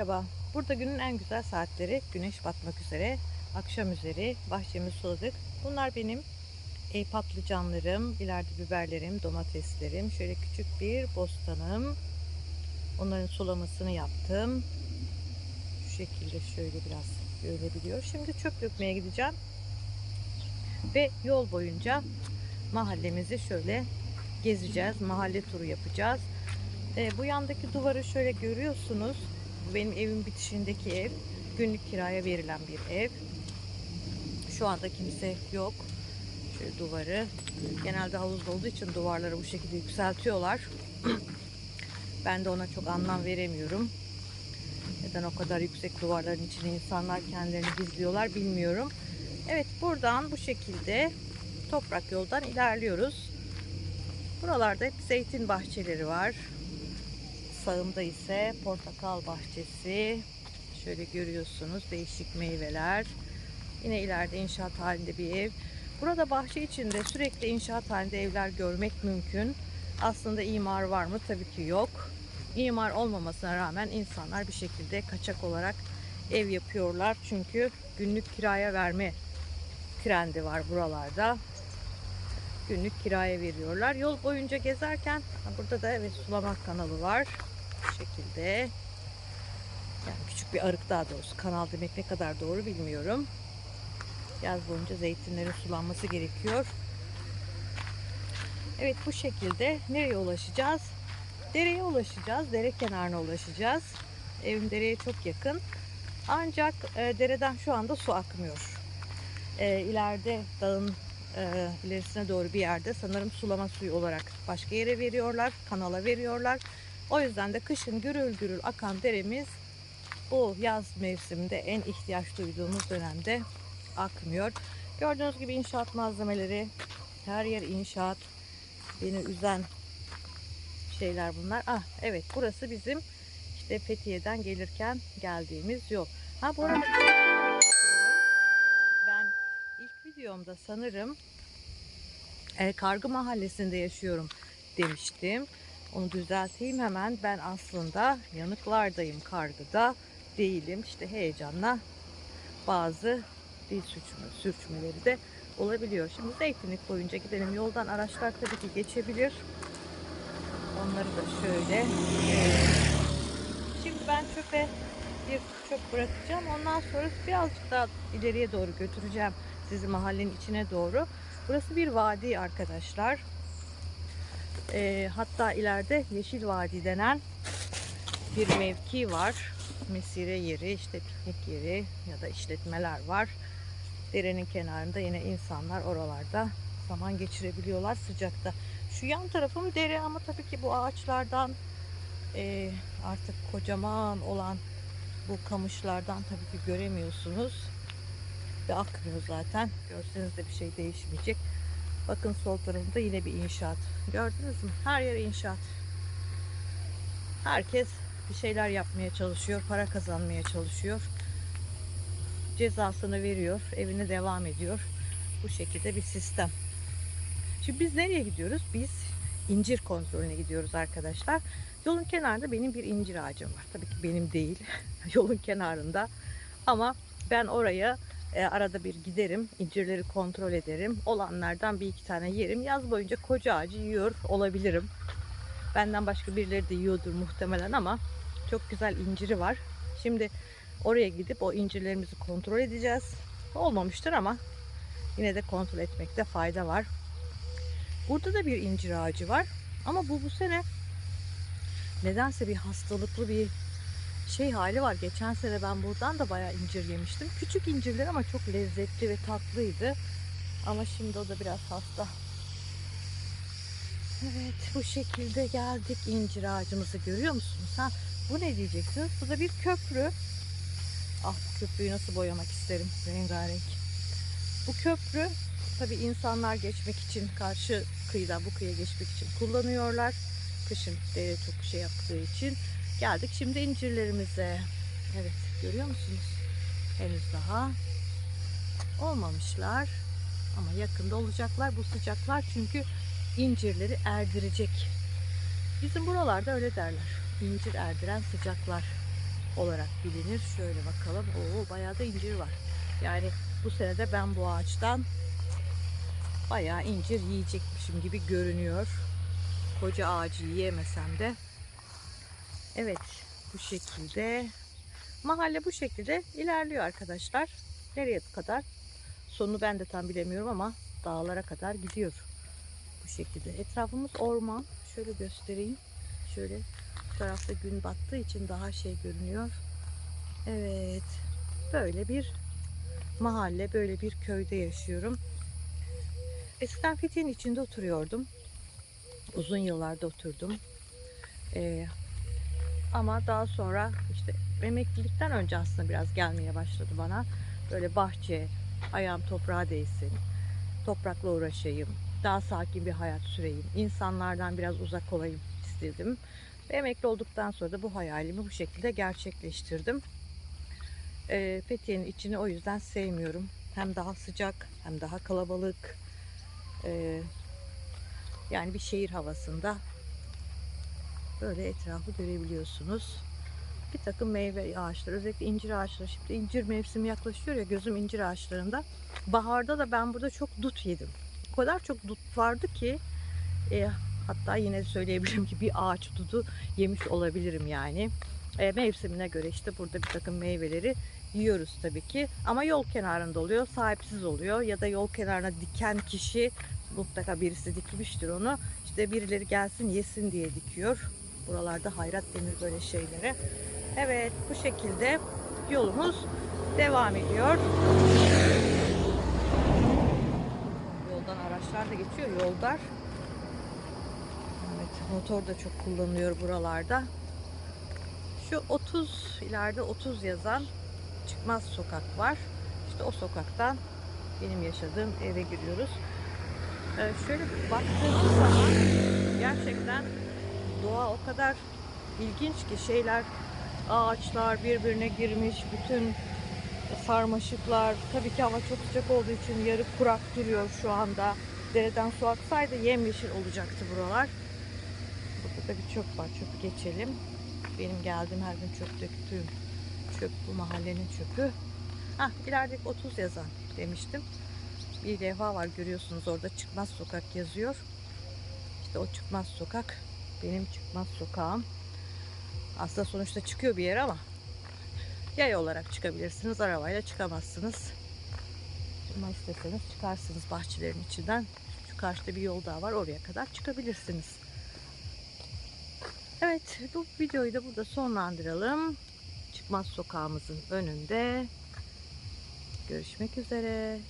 Merhaba. Burada günün en güzel saatleri güneş batmak üzere. Akşam üzeri bahçemi suladık. Bunlar benim e, patlıcanlarım, ileride biberlerim, domateslerim. Şöyle küçük bir bostanım. Onların sulamasını yaptım. Şu şekilde şöyle biraz görülebiliyor. Şimdi çöp dökmeye gideceğim. Ve yol boyunca mahallemizi şöyle gezeceğiz. Mahalle turu yapacağız. E, bu yandaki duvarı şöyle görüyorsunuz. Bu benim evin bitişindeki ev. Günlük kiraya verilen bir ev. Şu anda kimse yok. Şöyle duvarı. Genelde havuzda olduğu için duvarları bu şekilde yükseltiyorlar. ben de ona çok anlam veremiyorum. Neden o kadar yüksek duvarların içine insanlar kendilerini gizliyorlar bilmiyorum. Evet buradan bu şekilde toprak yoldan ilerliyoruz. Buralarda hep zeytin bahçeleri var. Sağımda ise portakal bahçesi. Şöyle görüyorsunuz değişik meyveler. Yine ileride inşaat halinde bir ev. Burada bahçe içinde sürekli inşaat halinde evler görmek mümkün. Aslında imar var mı? Tabii ki yok. İmar olmamasına rağmen insanlar bir şekilde kaçak olarak ev yapıyorlar. Çünkü günlük kiraya verme trendi var buralarda. Günlük kiraya veriyorlar. Yol boyunca gezerken burada da evet sulama kanalı var. Bu şekilde. Yani küçük bir arık daha doğrusu. Kanal demek ne kadar doğru bilmiyorum. Yaz boyunca zeytinlerin sulanması gerekiyor. Evet bu şekilde nereye ulaşacağız? Dereye ulaşacağız. Dere kenarına ulaşacağız. Evim dereye çok yakın. Ancak e, dereden şu anda su akmıyor. E, ileride dağın e, ilerisine doğru bir yerde sanırım sulama suyu olarak başka yere veriyorlar. Kanala veriyorlar. O yüzden de kışın gürül gürül akan deremiz bu yaz mevsiminde en ihtiyaç duyduğumuz dönemde akmıyor. Gördüğünüz gibi inşaat malzemeleri her yer inşaat. Beni üzen şeyler bunlar. Ah evet burası bizim işte Fethiye'den gelirken geldiğimiz yol. Ha bu videomda sanırım e, Kargı Mahallesi'nde yaşıyorum demiştim. Onu düzelteyim hemen. Ben aslında yanıklardayım kargıda değilim. İşte heyecanla bazı dil sürçme, sürçmeleri de olabiliyor. Şimdi zeytinlik boyunca gidelim. Yoldan araçlar tabii ki geçebilir. Onları da şöyle. Şimdi ben çöpe bir çöp bırakacağım. Ondan sonra birazcık daha ileriye doğru götüreceğim sizi mahallenin içine doğru. Burası bir vadi arkadaşlar. E, hatta ileride Yeşil Vadi denen bir mevki var. Mesire yeri, işte piknik yeri ya da işletmeler var. Derenin kenarında yine insanlar oralarda zaman geçirebiliyorlar sıcakta. Şu yan tarafım dere ama tabii ki bu ağaçlardan e, artık kocaman olan bu kamışlardan tabii ki göremiyorsunuz. Ve akmıyor zaten. Görseniz de bir şey değişmeyecek. Bakın sol tarafında yine bir inşaat. Gördünüz mü? Her yer inşaat. Herkes bir şeyler yapmaya çalışıyor, para kazanmaya çalışıyor. Cezasını veriyor, evine devam ediyor. Bu şekilde bir sistem. Şimdi biz nereye gidiyoruz? Biz incir kontrolüne gidiyoruz arkadaşlar. Yolun kenarında benim bir incir ağacım var. Tabii ki benim değil. Yolun kenarında. Ama ben oraya e, arada bir giderim, incirleri kontrol ederim. Olanlardan bir iki tane yerim. Yaz boyunca koca ağacı yiyor olabilirim. Benden başka birileri de yiyordur muhtemelen ama çok güzel inciri var. Şimdi oraya gidip o incirlerimizi kontrol edeceğiz. Olmamıştır ama yine de kontrol etmekte fayda var. Burada da bir incir ağacı var. Ama bu bu sene nedense bir hastalıklı bir şey hali var. Geçen sene ben buradan da bayağı incir yemiştim. Küçük incirler ama çok lezzetli ve tatlıydı. Ama şimdi o da biraz hasta. Evet bu şekilde geldik incir ağacımızı görüyor musunuz? Ha, bu ne diyeceksiniz? Bu da bir köprü. Ah bu köprüyü nasıl boyamak isterim rengarenk. Bu köprü tabi insanlar geçmek için karşı kıyıdan bu kıyıya geçmek için kullanıyorlar. Kışın dere çok şey yaptığı için. Geldik şimdi incirlerimize. Evet görüyor musunuz? Henüz daha olmamışlar. Ama yakında olacaklar bu sıcaklar çünkü incirleri erdirecek. Bizim buralarda öyle derler. İncir erdiren sıcaklar. olarak bilinir. Şöyle bakalım. Oo bayağı da incir var. Yani bu sene de ben bu ağaçtan bayağı incir yiyecekmişim gibi görünüyor. Koca ağacı yiyemesem de. Evet bu şekilde. Mahalle bu şekilde ilerliyor arkadaşlar. Nereye kadar? Sonunu ben de tam bilemiyorum ama dağlara kadar gidiyor. Bu şekilde. Etrafımız orman. Şöyle göstereyim. Şöyle bu tarafta gün battığı için daha şey görünüyor. Evet. Böyle bir mahalle, böyle bir köyde yaşıyorum. Eskiden Fethiye'nin içinde oturuyordum. Uzun yıllarda oturdum. Ee, ama daha sonra işte emeklilikten önce aslında biraz gelmeye başladı bana. Böyle bahçe, ayağım toprağa değsin, toprakla uğraşayım, daha sakin bir hayat süreyim, insanlardan biraz uzak olayım istedim. Ve emekli olduktan sonra da bu hayalimi bu şekilde gerçekleştirdim. Ee, Fethiye'nin içini o yüzden sevmiyorum. Hem daha sıcak hem daha kalabalık. Ee, yani bir şehir havasında böyle etrafı görebiliyorsunuz. Bir takım meyve ağaçları, özellikle incir ağaçları. Şimdi incir mevsimi yaklaşıyor ya gözüm incir ağaçlarında. Baharda da ben burada çok dut yedim. O kadar çok dut vardı ki e, hatta yine söyleyebilirim ki bir ağaç dudu yemiş olabilirim yani. E, mevsimine göre işte burada bir takım meyveleri yiyoruz tabii ki. Ama yol kenarında oluyor, sahipsiz oluyor ya da yol kenarına diken kişi mutlaka birisi dikmiştir onu. İşte birileri gelsin yesin diye dikiyor. Buralarda hayrat denir böyle şeylere. Evet bu şekilde yolumuz devam ediyor. Yoldan araçlar da geçiyor. Yol dar. Evet motor da çok kullanılıyor buralarda. Şu 30 ileride 30 yazan çıkmaz sokak var. İşte o sokaktan benim yaşadığım eve giriyoruz. Ee, şöyle baktığımız zaman gerçekten doğa o kadar ilginç ki şeyler ağaçlar birbirine girmiş bütün sarmaşıklar. Tabii ki hava çok sıcak olduğu için yarı kurak duruyor şu anda. Dereden su aksaydı yemyeşil olacaktı buralar. Burada da bir çöp var çöpü geçelim. Benim geldiğim her gün çöp döktüğüm çöp bu mahallenin çöpü. Hah, ilerideki 30 yazan demiştim. Bir levha var görüyorsunuz orada çıkmaz sokak yazıyor. İşte o çıkmaz sokak benim çıkmaz sokağım aslında sonuçta çıkıyor bir yere ama yay olarak çıkabilirsiniz. Arabayla çıkamazsınız. Ama isteseniz çıkarsınız bahçelerin içinden. Şu karşıda bir yol daha var. Oraya kadar çıkabilirsiniz. Evet bu videoyu da burada sonlandıralım. Çıkmaz sokağımızın önünde. Görüşmek üzere.